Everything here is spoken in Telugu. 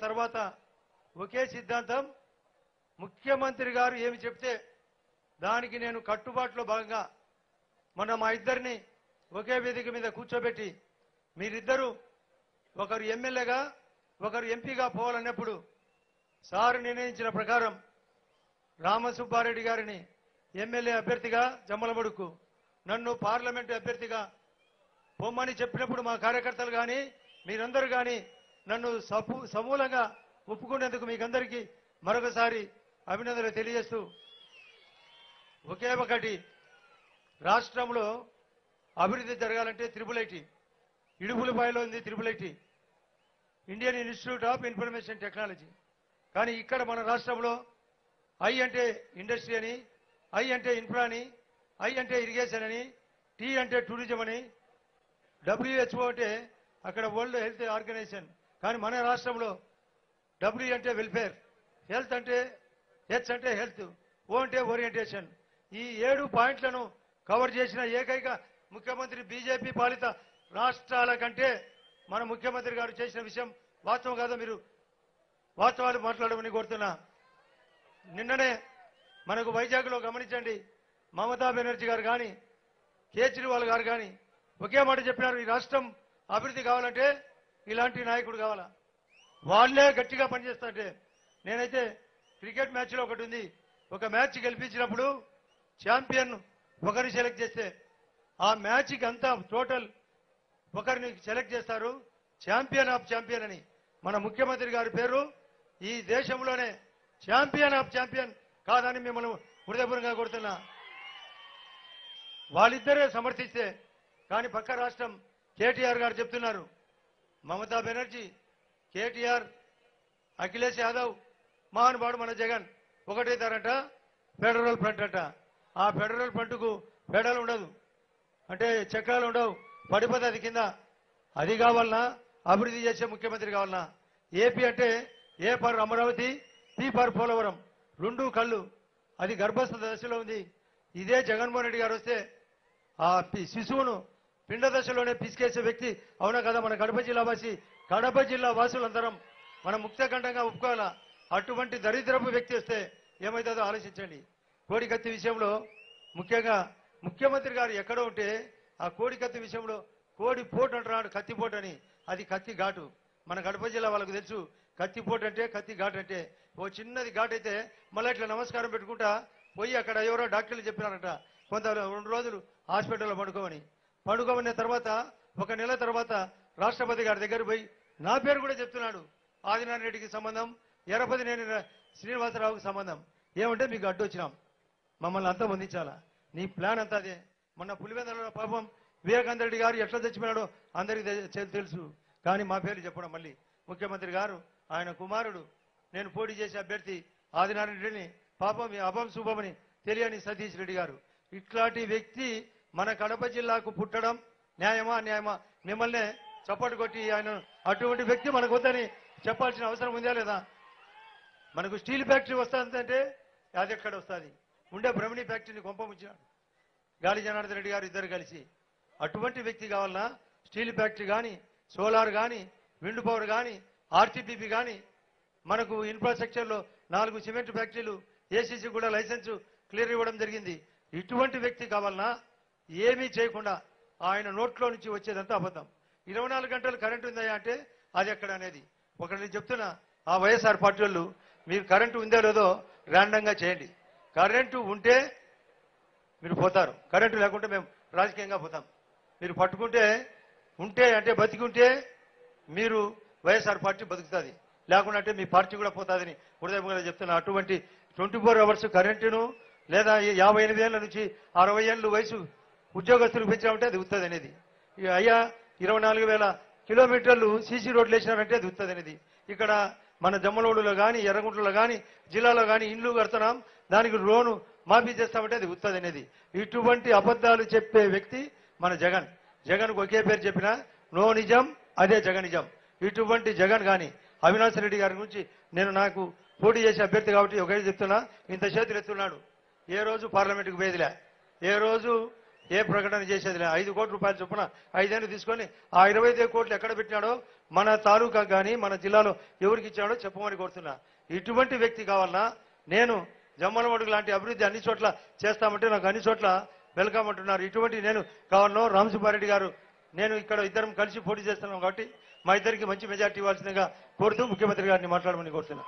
తర్వాత ఒకే సిద్ధాంతం. ముఖ్యమంత్రి గారు ఏమి చెప్తే దానికి నేను కట్టుబాటులో భాగంగా మొన్న మా ఇద్దరిని ఒకే వేదిక మీద కూర్చోబెట్టి మీరిద్దరూ ఒకరు ఎమ్మెల్యేగా ఒకరు ఎంపీగా పోవాలన్నప్పుడు సార్ నిర్ణయించిన ప్రకారం రామసుబ్బారెడ్డి గారిని ఎమ్మెల్యే అభ్యర్థిగా జమ్మలమడుకు నన్ను పార్లమెంటు అభ్యర్థిగా పొమ్మని చెప్పినప్పుడు మా కార్యకర్తలు కానీ మీరందరూ కానీ నన్ను సపు సమూలంగా ఒప్పుకునేందుకు మీకందరికీ మరొకసారి అభినందనలు తెలియజేస్తూ ఒకే ఒకటి. రాష్ట్రంలో అభివృద్ధి జరగాలంటే త్రిపుల్ ఐటీ. ఇడుపులపాయలో ఉంది triple IT. Indian Institute of Information Technology. కానీ ఇక్కడ మన రాష్ట్రంలో ఐ అంటే ఇండస్ట్రీ అని ఐ అంటే ఇన్ఫ్రా అని ఐ అంటే ఇరిగేషన్ అని టీ అంటే టూరిజం అని డబ్ల్యూహెచ్ఓ అంటే అక్కడ వరల్డ్ హెల్త్ ఆర్గనైజేషన్ కానీ మన రాష్ట్రంలో డబ్ల్యూ అంటే వెల్ఫేర్ హెల్త్ అంటే హెచ్ అంటే హెల్త్ ఓ అంటే ఓరియంటేషన్ ఈ ఏడు పాయింట్లను కవర్ చేసిన ఏకైక ముఖ్యమంత్రి బీజేపీ పాలిత రాష్ట్రాల కంటే మన ముఖ్యమంత్రి గారు చేసిన విషయం వాస్తవం కాదో మీరు? వాస్తవాలు మాట్లాడమని కోరుతున్నా. నిన్ననే మనకు వైజాగ్లో గమనించండి. మమతా బెనర్జీ గారు కానీ కేజ్రీవాల్ గారు కానీ ఒకే మాట చెప్పినారు ఈ రాష్ట్రం అభివృద్ధి కావాలంటే ఇలాంటి నాయకుడు కావాలా? వాళ్ళే గట్టిగా పనిచేస్తుంటే నేనైతే క్రికెట్ మ్యాచ్లో ఒకటి ఉంది. ఒక మ్యాచ్ గెలిపించినప్పుడు ఛాంపియన్ ఒకరిని సెలెక్ట్ చేస్తే ఆ మ్యాచ్కి అంతా టోటల్ ఒకరిని సెలెక్ట్ చేస్తారు. ఛాంపియన్ ఆఫ్ ఛాంపియన్ అని. మన ముఖ్యమంత్రి గారి పేరు ఈ దేశంలోనే ఛాంపియన్ ఆఫ్ ఛాంపియన్ కాదని మిమ్మల్ని హృదయపూర్వంగా కొడుతున్నా వాళ్ళిద్దరే సమర్థిస్తే కానీ పక్క రాష్ట్రం కేటీఆర్ గారు చెప్తున్నారు. మమతా బెనర్జీ కేటీఆర్ అఖిలేష్ యాదవ్ మహానుభావుడు మన జగన్. ఒకటైతారంట ఫెడరల్ ఫ్రంట్ అంట. ఆ ఫెడరల్ ఫ్రంట్కు ఫెడరల్ ఉండదు. అంటే చక్రాలు ఉండవు. పడిపోతే అది కింద. అది కావాలన్నా అభివృద్ధి చేసే ముఖ్యమంత్రి కావాలన్నా ఏపీ అంటే A for Amaravati P for Polavaram. రెండు కళ్ళు. అది గర్భస్థ దశలో ఉంది. ఇదే జగన్మోహన్ రెడ్డి గారు వస్తే ఆ పి- శిశువును పిండ దశలోనే పిసికేసే వ్యక్తి అవునా కదా? మన కడప జిల్లా వాసి కడప జిల్లా వాసులందరం మనం ముక్తఖండంగా ఒప్పుకోవాలా? అటువంటి దరిద్రపు వ్యక్తి వస్తే ఏమవుతుందో ఆలోచించండి. కోడికత్తి విషయంలో ముఖ్యంగా ముఖ్యమంత్రి గారు ఎక్కడ ఉంటే ఆ కోడికత్తి విషయంలో కోడి పోటు అంటున్నాడు కత్తి పోటు అని. అది కత్తి ఘాటు. మన కడప జిల్లా వాళ్ళకు తెలుసు కత్తి పోటు అంటే కత్తి ఘాటు అంటే. ఓ చిన్నది ఘాటు అయితే మళ్ళీ ఇట్లా నమస్కారం పెట్టుకుంటా పోయి అక్కడ ఎవరో డాక్టర్లు చెప్పినారంట కొంత రెండు రోజులు హాస్పిటల్లో పడుకోమని. పడుకోమన్న తర్వాత ఒక నెల తర్వాత రాష్ట్రపతి గారి దగ్గర పోయి నా పేరు కూడా చెప్తున్నాడు. ఆదినారాయణ రెడ్డికి సంబంధం ఎర్రపతి నేను శ్రీనివాసరావుకి సంబంధం. ఏమంటే మీకు అడ్డు వచ్చినాం. మమ్మల్ని అంతా పొందించాలా నీ ప్లాన్ అంతా అదే. మొన్న పులివెందులలో పాపం వివేకానంద రెడ్డి గారు ఎట్లా చచ్చిపోయాడో అందరికీ తెలుసు. కానీ మా పేరు చెప్పడం మళ్ళీ. ముఖ్యమంత్రి గారు ఆయన కుమారుడు నేను పోటీ చేసే అభ్యర్థి ఆదినారాయణ రెడ్డిని పాపం అభం శుభమని తెలియని సతీష్ రెడ్డి గారు. ఇట్లాంటి వ్యక్తి మన కడప జిల్లాకు పుట్టడం న్యాయమా అన్యాయమా? మిమ్మల్ని చప్పటి కొట్టి ఆయన అటువంటి వ్యక్తి మనకు వద్దని చెప్పాల్సిన అవసరం ఉందా లేదా? మనకు స్టీల్ ఫ్యాక్టరీ వస్తుందంటే అది ఎక్కడ వస్తుంది? ఉండే భ్రమణి ఫ్యాక్టరీని కొంపముచ్చినాడు. గాలి జనార్దన్ రెడ్డి గారు ఇద్దరు కలిసి. అటువంటి వ్యక్తి కావాలన్నా స్టీల్ ఫ్యాక్టరీ కానీ సోలార్ కానీ విండ్ పవర్ కానీ ఆర్టీపీపీ కానీ మనకు ఇన్ఫ్రాస్ట్రక్చర్లో నాలుగు సిమెంట్ ఫ్యాక్టరీలు ఏసీసీ కూడా లైసెన్స్ క్లియర్ ఇవ్వడం జరిగింది. ఇటువంటి వ్యక్తి కావాలన్నా ఏమీ చేయకుండా ఆయన నోట్లో నుంచి వచ్చేదంతా అబద్ధం. ఇరవై నాలుగు గంటలు కరెంట్ ఉందా అంటే అది ఎక్కడ అనేది. ఒకటి నేను చెప్తున్నా ఆ వైఎస్ఆర్ పార్టీ వాళ్ళు మీరు కరెంటు ఉందో లేదో ర్యాండంగా చేయండి. కరెంటు ఉంటే మీరు పోతారు. కరెంటు లేకుంటే మేము రాజకీయంగా పోతాం. మీరు పట్టుకుంటే ఉంటే అంటే బతికుంటే మీరు వైఎస్ఆర్ పార్టీ బతుకుతుంది. లేకుండా అంటే మీ పార్టీ కూడా పోతుందని హృదయంగా చెప్తున్నా. అటువంటి ట్వంటీ ఫోర్ అవర్స్ కరెంటును లేదా యాభై ఎనిమిది ఏళ్ళ నుంచి అరవై ఏళ్ళు వయసు ఉద్యోగస్తులు పెంచామంటే అది ఉత్తది అనేది. అయ్యా ఇరవై నాలుగు వేల కిలోమీటర్లు సీసీ రోడ్లు వేసినారంటే అది ఉత్తది అనేది. ఇక్కడ మన జమ్మలోడులో కానీ ఎర్రగుంటలో కానీ జిల్లాలో కానీ ఇండ్లు కడుతున్నాం దానికి లోను మాఫీ చేస్తామంటే అది ఉత్తది అనేది. ఇటువంటి అబద్ధాలు చెప్పే వ్యక్తి మన జగన్. జగన్కు ఒకే పేరు చెప్పిన నో నిజం అదే జగనిజం ఇటువంటి జగన్ కానీ అవినాష్ రెడ్డి గారి గురించి నేను నాకు పోటీ చేసే అభ్యర్థి కాబట్టి ఒకటే చెప్తున్నా ఇంత చేతులు ఎత్తున్నాడు ఏ రోజు పార్లమెంటుకు వేదిలే ఏ రోజు ఏ ప్రకటన చేసేది లేదు ఐదు కోట్ల రూపాయల చొప్పున ఐదేళ్ళు తీసుకొని ఆ ఇరవై ఐదు కోట్లు ఎక్కడ పెట్టినాడో మన తాలూకా కానీ మన జిల్లాలో ఎవరికి ఇచ్చాడో చెప్పమని కోరుతున్నా. ఇటువంటి వ్యక్తి కావాలన్నా నేను జమ్మలమడుగు లాంటి అభివృద్ధి అన్ని చోట్ల చేస్తామంటే నాకు అన్ని చోట్ల వెల్కమ్ అంటున్నారు. ఇటువంటి నేను కావాలనో రామసుబ్బారెడ్డి గారు నేను ఇక్కడ ఇద్దరం కలిసి పోటీ చేస్తున్నాం కాబట్టి మా ఇద్దరికి మంచి మెజార్టీ ఇవ్వాల్సిందిగా కోరుతూ ముఖ్యమంత్రి గారిని మాట్లాడమని కోరుతున్నా.